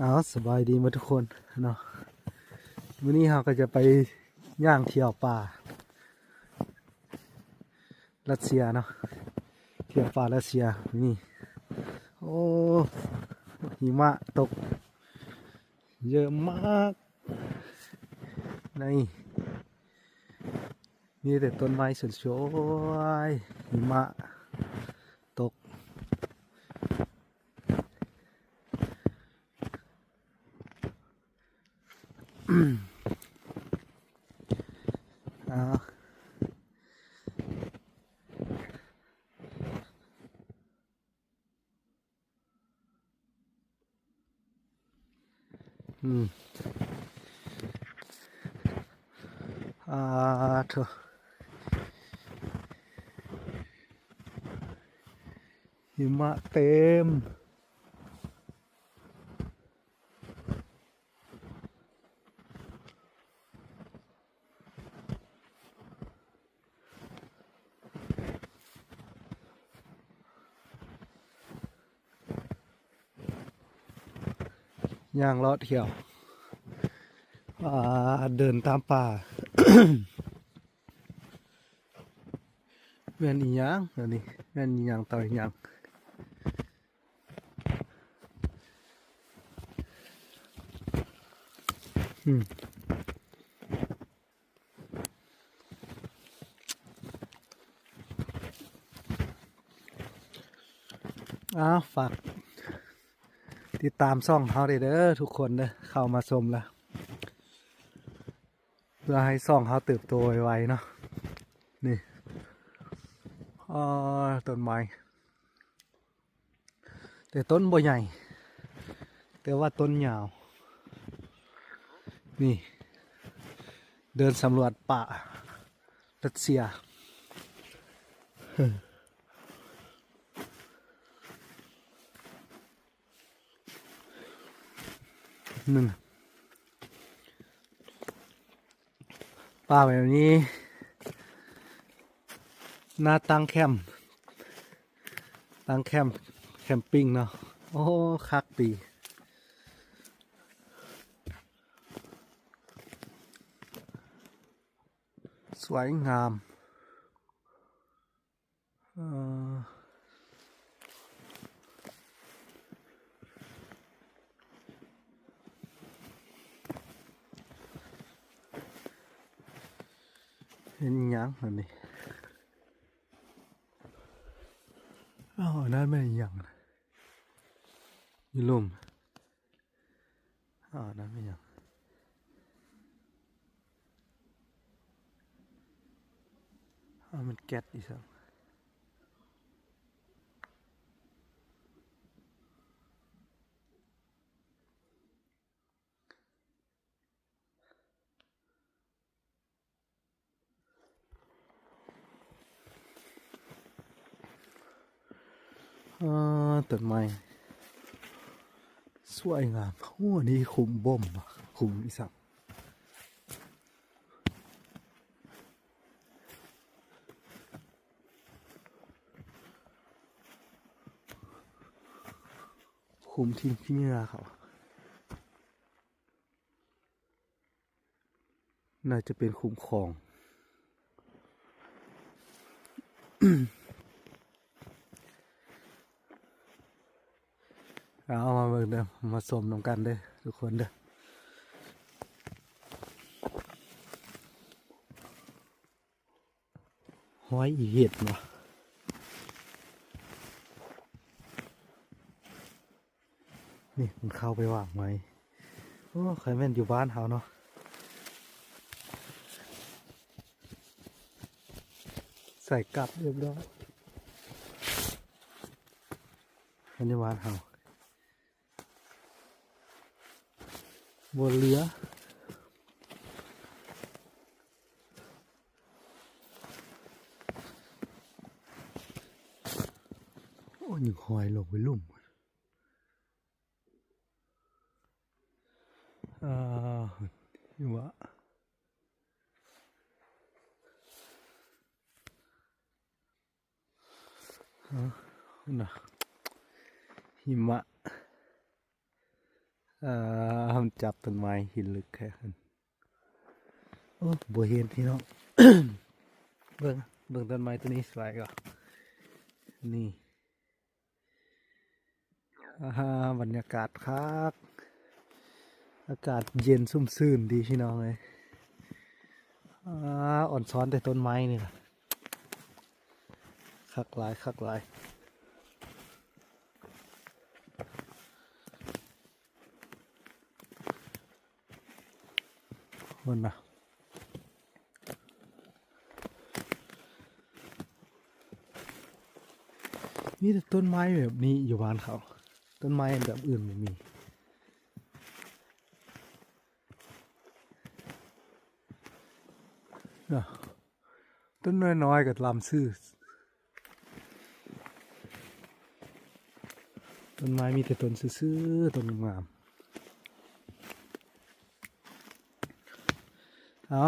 เอาสบายดีมาทุกคนเนาะวันนี้เราก็จะไปย่างเที่ยวป่า รัสเซียเนาะเที่ยวป่ารัสเซียนี่โอ้หิมะตก เยอะมากในมีแต่ต้นไม้สวยๆหิมะ อืมอ่าเถอะหิมะเต็ม ย่างเลาะเที่ยวอ่าเดินตามป่าแม่นอีหยังอันนี้แม่นอีหยังต่ออีหยังอืมอ้าวฝาก ติดตามช่องเขาเด้อทุกคนเด้อเข้ามาชมละเพื่อให้ช่องเขาเติบโตไวๆเนาะนี่อ๋อต้นไม้แต่ต้นบ่ใหญ่ แต่ว่าต้นยาว นี่ เดินสำรวจป่ารัสเซีย นึ่งป่าแบบนี้ หน้าตั้งแคมป์ตั้งแคมป์แคมปิ้งเนาะ โอ้คักปีสวยงาม เห็นยังแบบนี้อ้าวนั่นไม่ยังนะมีลมอ้าวนั่นไม่ยังอ้าวมันแก๊สอีสัง ต้นไม้สวยงามโอ้นี่คุมบ่มคุมอีสังคุมทีมพี่นี่ราเขาน่าจะเป็นคุมของ เอามาส่งเด้อมาสมนำกันเด้อทุกคนเด้อห้อยอีเห็ดวะนี่มันเข้าไปว่างไหมโอ้ใครแม่นอยู่บ้านเขาเนาะใส่กลับเรียบร้อยอันนี้บ้านเขา บนเรือโอ้ยหอยลงไปลุ่มอ่าอยู่วะฮะน่ะหิมะ มันจับต้นไม้หินลึกแค่นั้นโอ้บัวเห็นพี่น้องเบิ่งเบิ่งต้นไม้ตัวนี้สวยก็นี่อ่าฮะบรรยากาศคักอากาศเย็นซุ่มซื่นดีพี่น้องเลยอ่อ่อนซ้อนแต่ต้นไม้นี่แหละคักหลายคักหลาย มันนะมีแต่ต้นไม้แบบนี้อยู่บ้านเขา ต้นไม้แบบอื่นไม่มีนะต้นน้อยๆกับลำซื่อต้นไม้มีแต่ต้นซื่อๆต้นงาม เอา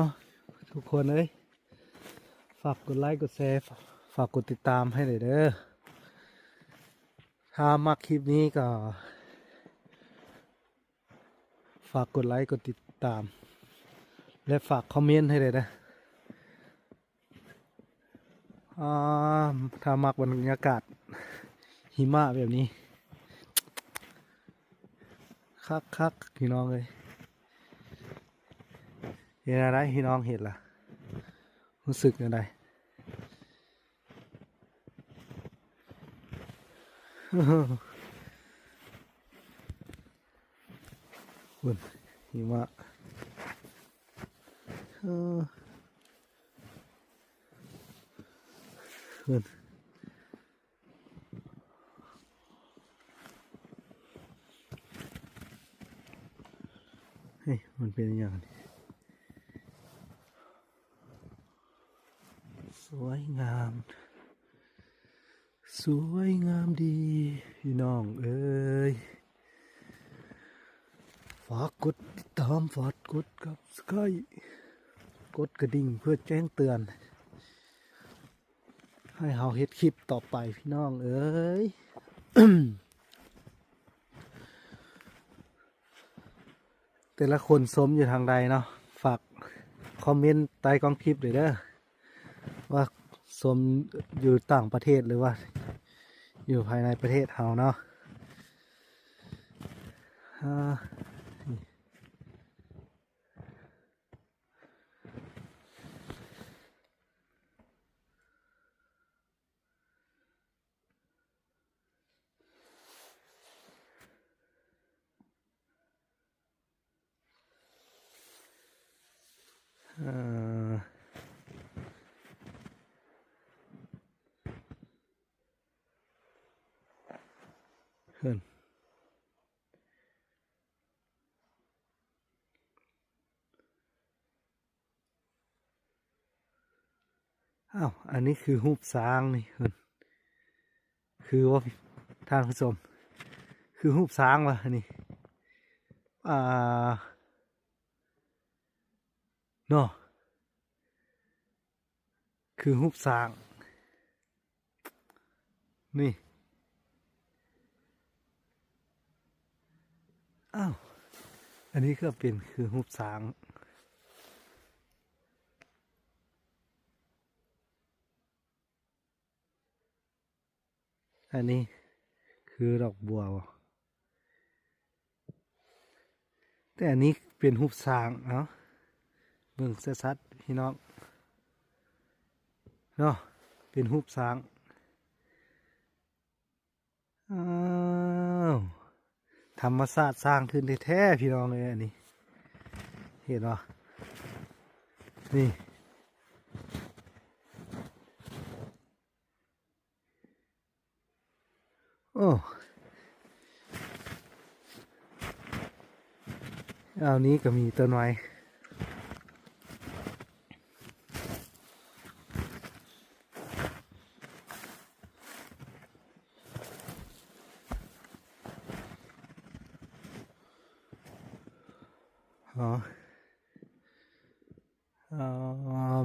ทุกคนเลยฝากกดไลค์กดแชร์ฝากกดติดตามให้หน่อยเด้อถ้ามักคลิปนี้ก็ ฝากกดไลค์กดติดตาม และฝากคอมเมนต์ให้เลยนะอ่าถ้ามักบรรยากาศหิมะแบบนี้ คักคักพี่น้องเลย เห็นอะไรพี่น้องเห็นล่ะ รู้สึกอะไรคุณหิมะออคุณเฮ้ยมันเป็นอย่างนี้ สวยงาม สวยงามดี พี่น้องเอ้ยฝากกดติดตามฝากกดกับสกายกดกระดิ่งเพื่อแจ้งเตือน ให้เฮาเฮ็ดคลิปต่อไปพี่น้องเอ้ยแต่ละคนสมอยู่ทางใดเนาะฝากคอมเมนต์ใต้กล้องคลิปเลยเด้อว่าสมอยู่ต่างประเทศหรือว่า อยู่ภายในประเทศเฮาเนาะอ่า เอ่อขึ้นอ้าว อันนี้คือรูปสางนี่ขึ้นคือว่าท่านผู้ชม คือรูปสางวะนี่ อ่าเนาะคือรูปสาง นี่ อ้าว อันนี้ก็เป็นคือรูปสาง อันนี้คือดอกบัว แต่อันนี้เป็นรูปสางเนาะเบิ่งชัดๆพี่น้องเนาะเป็นรูปสาง อ้าว ธรรมศาสตร์สร้างขึ้นแท้ๆพี่น้องเลยอันนี้ เห็นปะนี่ โอ้เอานี้ก็มีต้นไม้ อ๋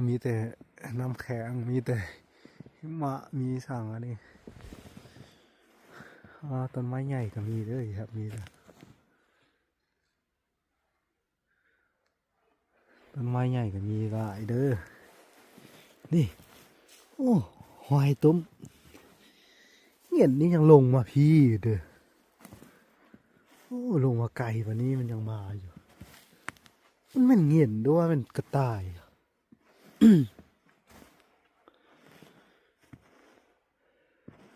มีแต่น้ำแข็งมีแต่หิมะมีสั่งอันนี้ต้นไม้ใหญ่ก็มีด้วยครับมีแล้ต้นไม้ใหญ่ก็มีหลายเด้อนี่ โอ้หอยตุ้มเงี้ยนี่ยังลงมาพี่เด้อโอ้ลงมาไกลวันนี้มันยังมาอยู่ มันมันเงียนด้วยมันกระต่าย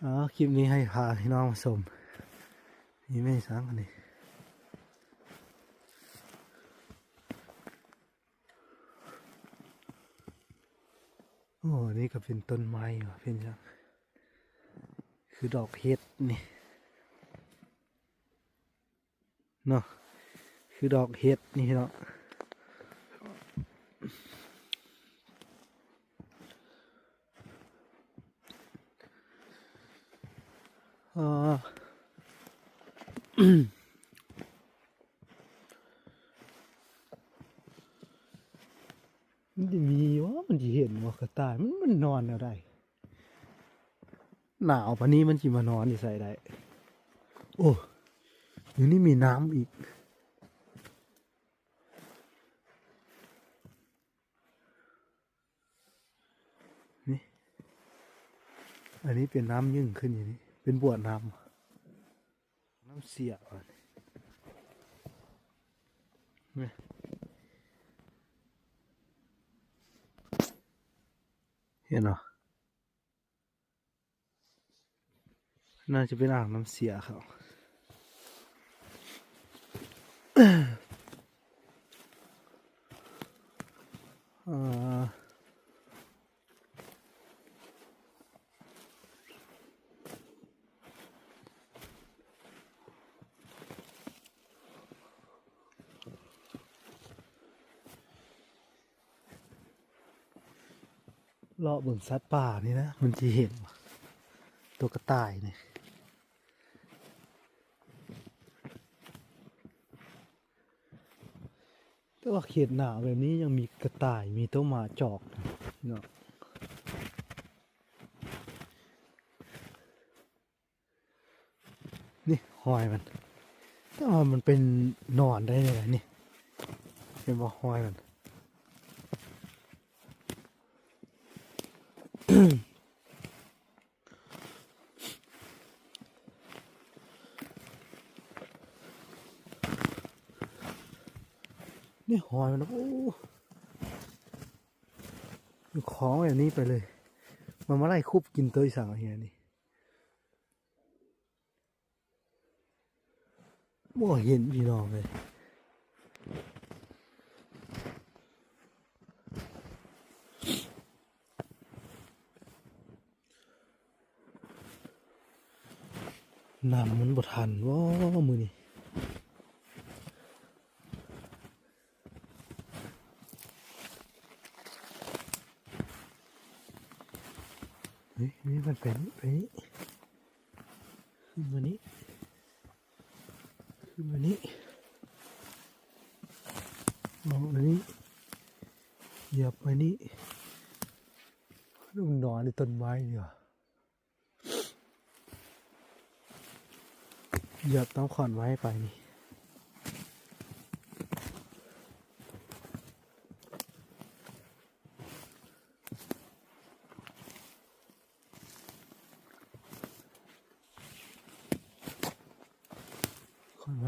อ๋อคลิปนี้ให้พาพี่น้องมาชมนี่ไม่สังอันนี้โอ้นี่ก็เป็นต้นไม้ว่ะเป็นยังคือดอกเห็ดนี่เนาะคือดอกเห็ดนี่เนาะ มันจะมีวะมันจะเห็นว่ากระต่ายมันมันนอนอะไรหนาวปานี้มันจะมานอนที่ใส่ได้ โอ้อยู่นี่มีน้ำอีกนี่อันนี้เป็นน้ำยิ่งขึ้นอย่างนี้ เป็นบวดน้ำน้ำเสียก่อนนี่เห็นเหรอน่าจะเป็นอ่างน้ำเสียเขาะเบิ่งสัตว์ป่านี่นะ มันจะเห็น ตัวกระต่ายเนี่ยแต่ว่าเขตหนาวแบบนี้ยังมีกระต่ายมีต้นหมาจอกเนาะนี่หอยมัน แต่ว่ามันเป็นนอนได้ยังไงนี่เป็นว่าหอยมัน นี่ห อยมันโอ้ของแบบนี้ไปเลย มันมาไล่คุบกินเตยสั่งเฮียนี่บ่เห็นพี่น้องเลยน้ำมันบ่ทันว้ามือนี่ เฮ้ยนี่มันเป็นไปนี่ขึ้นมานี้ขึ้นมานี้มองอันนี้เหยียบไปนี้ลูกนอนในต้นไม้ดีกว่าเหยียบต้องขอนไม้ไปนี่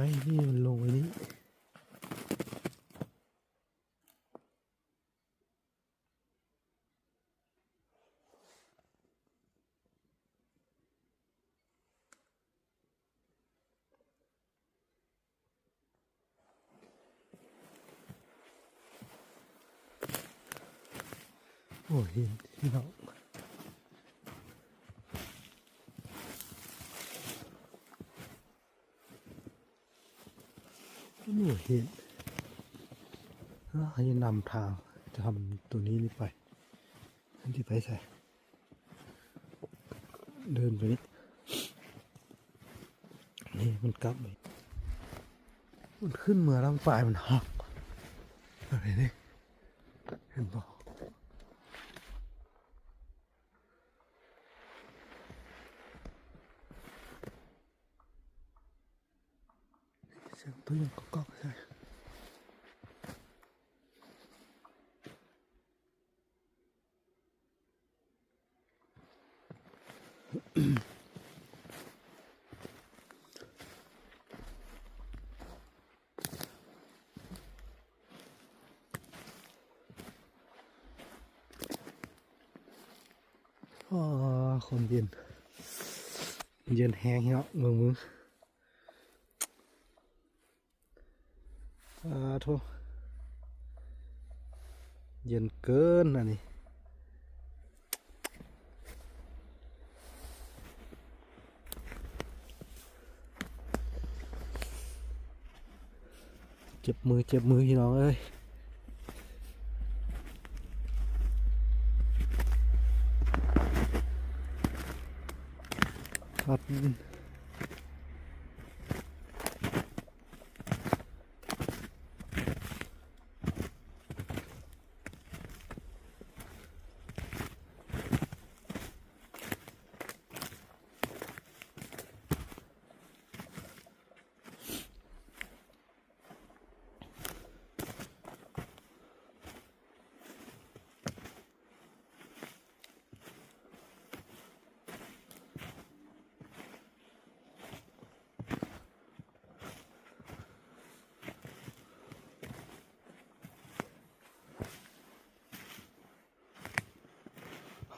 ไม้นี่มันลงไปนี้โอ้เห็นพี่น้ องนี่เห็นแล้วเขาจะนำทางจะทำตัวนี้นี่ไปอันที่ไปใส่เดินไปนี่นี่มันกลับไปมันขึ้นเมื่อลำป่ายมันหักอะไรนี่เห็นปะ โอ้คนเย็น เย็นแห้งเนาะมือมืออ่าทุเย็นเกินอันนี้ เจ็บมือเจ็บมือพี่น้องเอ้ยครับ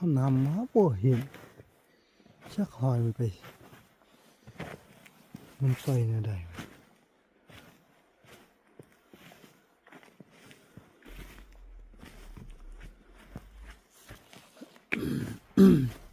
านำมาบ่เห็นชักหอยไป มันใส่เนี่ยได้อ๋อ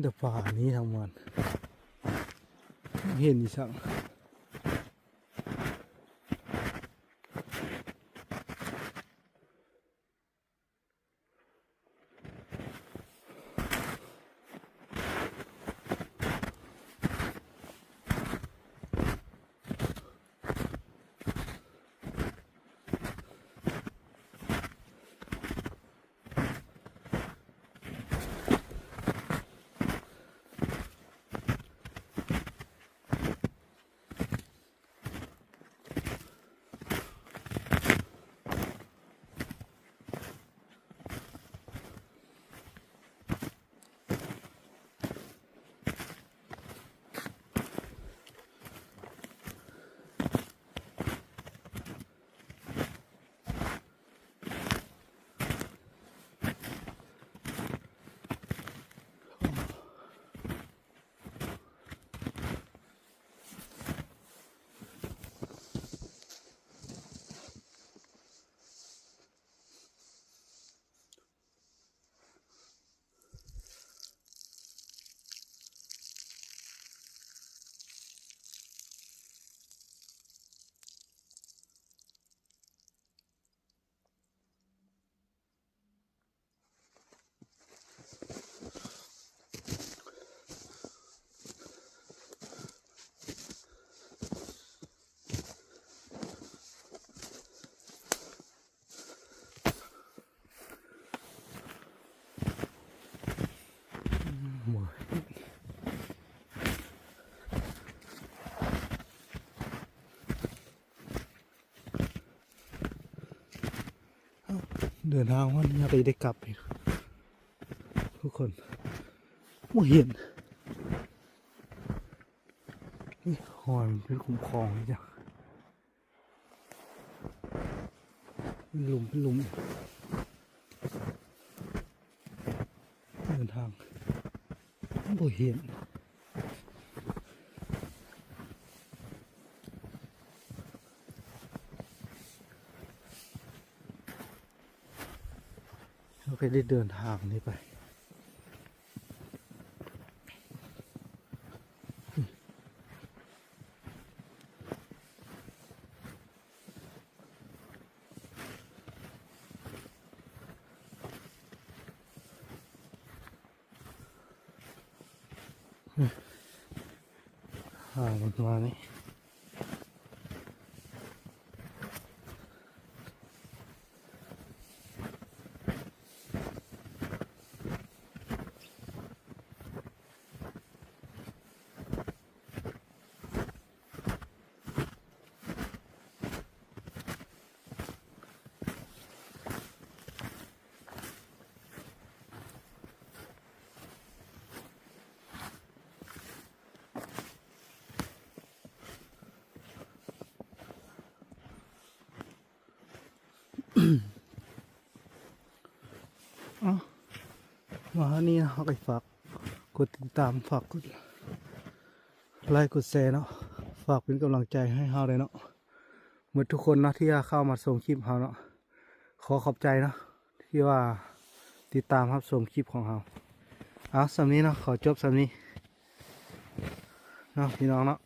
เดี๋ยวฝ่านี้ทั้งวันไม่เห็นอีสัง เดินทางวันนี้ไปได้กลับอีกทุกคนมองเห็นนี่หอยมันเป็นขุมคลองจ้ะเป็นหลุมเป็นหลุมเดินทางไม่เห็น ด้เดินทางนี้ไป มานี่นะเขาไปฝากกดติดตามฝากกดไลค์กดแชร์เนาะฝากเป็นกำลังใจให้เฮาเลยเนาะเหมือนทุกคนเนาะที่เข้ามาส่งคลิปเฮาเนาะขอขอบใจเนาะที่ว่าติดตามครับชมคลิปของเฮาเอาสำนี้เนาะขอจบสำนี้เนาะพี่น้องเนาะ